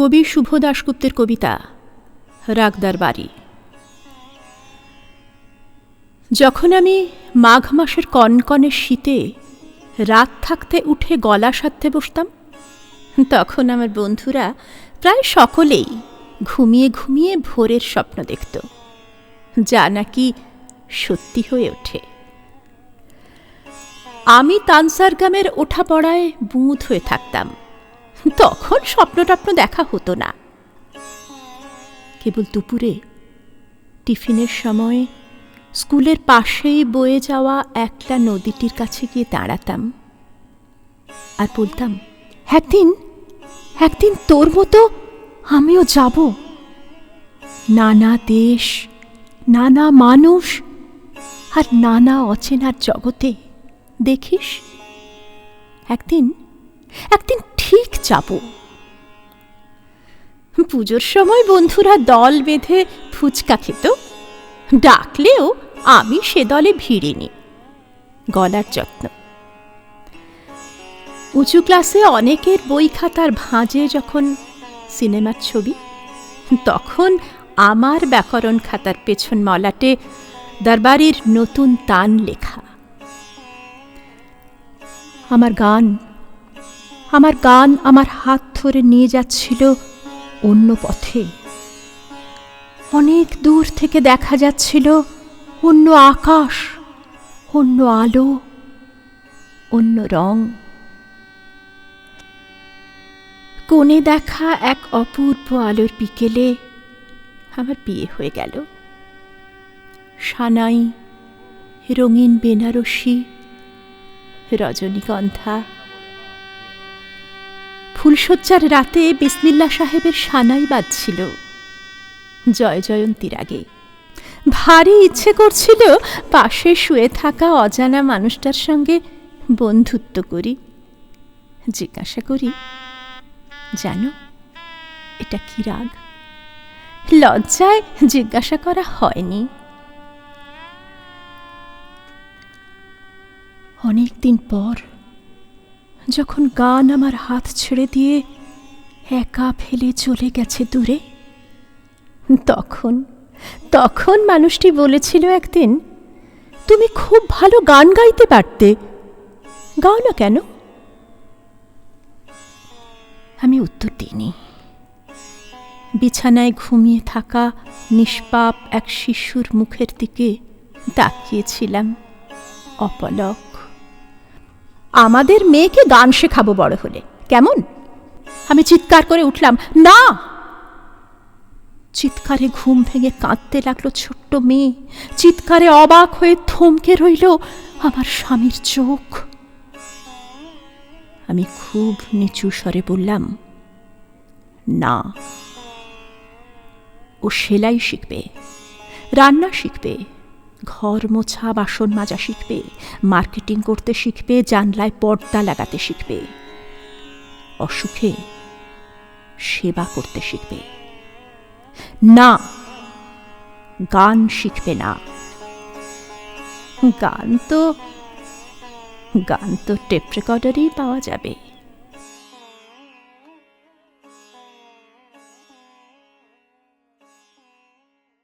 কবি শুভ দাশগুপ্তের কবিতা, রাগদার বাড়ি। যখন আমি মাঘ মাসের কনকনে শীতে রাত থাকতে উঠে গলা সাধতে বসতাম, তখন আমার বন্ধুরা প্রায় সকলেই ঘুমিয়ে ঘুমিয়ে ভোরের স্বপ্ন দেখত, যা নাকি সত্যি হয়ে ওঠে। আমি তানসার গ্রামের ওঠা পড়ায় বুঁদ হয়ে থাকতাম। তখন স্বপ্ন টপ্ন দেখা হতো না। কেবল দুপুরে, টিফিনের সময়, স্কুলের পাশেই বয়ে যাওয়া একলা নদীটির কাছে গিয়ে দাঁড়াতাম আর বলতাম, একদিন একদিন তোর মতো আমিও যাব। নানা দেশ, নানা মানুষ আর নানা অচেনার জগতে, দেখিস? একদিন একদিন ঠিক যাব পুজোর সময় বন্ধুরা দল বেঁধে ফুচকা খেত। ডাকলেও আমি সে দলে ভিড়িনি। গলার যত্ন। উঁচু ক্লাসে অনেকের বই খাতার ভাঁজে যখন সিনেমার ছবি, তখন আমার ব্যাকরণ খাতার পেছন মলাটে দরবারির নতুন তান লেখা। আমার গান আমার গান আমার হাত ধরে নিয়ে যাচ্ছিল অন্য পথে। অনেক দূর থেকে দেখা যাচ্ছিল অন্য আকাশ, অন্য আলো, অন্য রং। কোণে দেখা এক অপূর্ব আলোর বিকেলে আমার বিয়ে হয়ে গেল। সানাই, রঙিন বেনারসি, রজনীগন্ধা ফুলশয্যার রাতে বিসমিল্লা সাহেবের সানাই বাজছিল। জয় জয়ন্তীর আগে। ভারী ইচ্ছে করছিল পাশে শুয়ে থাকা অজানা মানুষটার সঙ্গে বন্ধুত্ব করি। জিজ্ঞাসা করি, জানো, এটা কি রাগ? লজ্জায় জিজ্ঞাসা করা হয়নি। অনেক দিন পর যখন গান আমার হাত ছেড়ে দিয়ে একা ফেলে চলে গেছে দূরে, তখন তখন মানুষটি বলেছিল একদিন, তুমি খুব ভালো গান গাইতে পারতে। গাও না কেন? আমি উত্তর দিইনি। বিছানায় ঘুমিয়ে থাকা নিষ্পাপ এক শিশুর মুখের দিকে তাকিয়েছিলাম, অপলক। আমাদের মেয়েকে গান শেখাবো বড় হলে। কেমন? আমি চিৎকার করে উঠলাম, না! চিৎকারে ঘুম ভেঙে কাঁদতে লাগল ছোট্ট মেয়ে। চিৎকারে অবাক হয়ে থমকে রইল আমার স্বামীর চোখ। আমি খুব নিচু স্বরে বললাম, না, ও সেলাই শিখবে, রান্না শিখবে ঘর মোছা, বাসন মাজা শিখবে, মার্কেটিং করতে শিখবে, জানলায় পর্দা লাগাতে শিখবে। অসুখে সেবা করতে শিখবে। না, গান শিখবে না। গান তো গান তো টেপ রেকর্ডারেই পাওয়া যাবে।